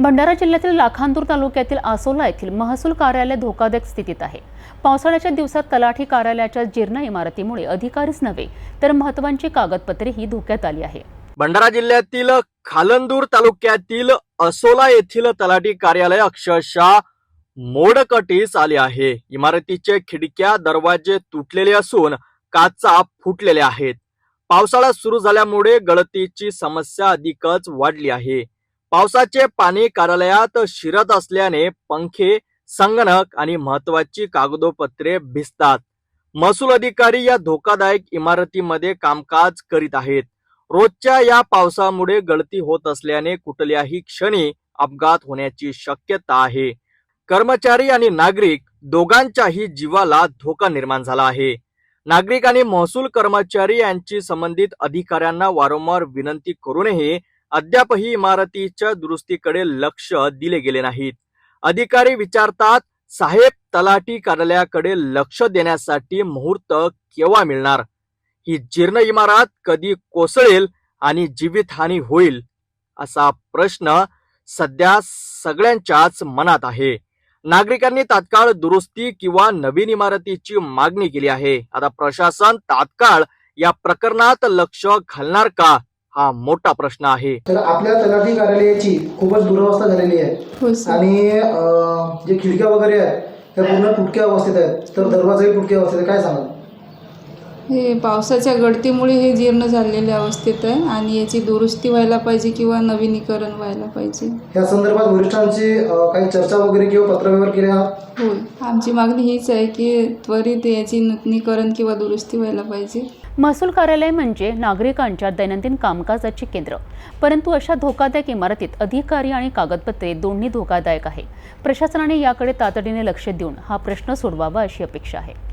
भंडारा जिल्ह्यातील लाखांदूर तालुक्यातील आसोला येथील महसूल कार्यालय धोकादायक स्थितीत आहे. पावसाळ्याच्या दिवसात तलाठी कार्यालयाच्या जीर्ण इमारतीमुळे अधिकारीच नव्हे तर महत्वाची कागदपत्रेही धोक्यात आली आहे. भंडारा जिल्ह्यातील खालंदूर तालुक्यातील असोला येथील तलाठी कार्यालय अक्षरशः मोडकटीस आले आहे. इमारतीचे खिडक्या दरवाजे तुटलेले असून काचा फुटलेल्या आहेत. पावसाळा सुरू झाल्यामुळे गळतीची समस्या अधिकच वाढली आहे. पावसाचे पाणी कार्यालयात शिरत असल्याने पंखे संगणक आणि महत्वाची कागदोपत्रे भिजतात. महसूल अधिकारी या धोकादायक इमारतीमध्ये कामकाज करीत आहेत. रोजच्या या पावसामुळे गळती होत असल्याने कुठल्याही क्षणी अपघात होण्याची शक्यता आहे. कर्मचारी आणि नागरिक दोघांच्याही जीवाला धोका निर्माण झाला आहे. नागरिक आणि महसूल कर्मचारी यांची संबंधित अधिकाऱ्यांना वारंवार विनंती करूनही अद्यापही इमारतीच्या दुरुस्तीकडे लक्ष दिले गेले नाहीत. अधिकारी विचारतात साहेब तलाठी कार्यालयाकडे लक्ष देण्यासाठी मुहूर्त केव्हा मिळणार? ही जीर्ण इमारत कधी कोसळेल आणि जीवितहानी होईल? असा प्रश्न सध्या सगळ्यांच्याच मनात आहे. नागरिकांनी तात्काळ दुरुस्ती किंवा नवीन इमारतीची मागणी केली आहे. आता प्रशासन तात्काळ या प्रकरणात लक्ष घालणार का? हा मोठा प्रश्न आहे. तर आपल्या तलाठी कार्यालयाची खूपच दुरवस्था झालेली आहे. हो आणि अं, जे खिडक्या वगैरे आहेत त्या पूर्ण तुटक्या अवस्थेत आहेत. तर दरवाजाही तुटक्या अवस्थेत आहे काय सांगाल? हे पावसाच्या गळतीमुळे हे जीर्ण झालेल्या अवस्थेत आहे आणि याची दुरुस्ती व्हायला पाहिजे किंवा नवीनीकरण व्हायला पाहिजे. या संदर्भात वरिष्ठांची अं, काही चर्चा वगैरे किंवा पत्रव्यवहार केले आहात? होय. आमची मागणी हीच आहे की त्वरित याची नूतनीकरण किंवा दुरुस्ती व्हायला पाहिजे. महसूल कार्यालय म्हणजे नागरिकांच्या दैनंदिन कामकाजाचे केंद्र. परंतु अशा धोकादायक इमारतीत अधिकारी आणि कागदपत्रे दोन्ही धोकादायक आहे. प्रशासनाने याकडे तातडीने लक्ष देऊन हा प्रश्न सोडवावा अशी अपेक्षा आहे.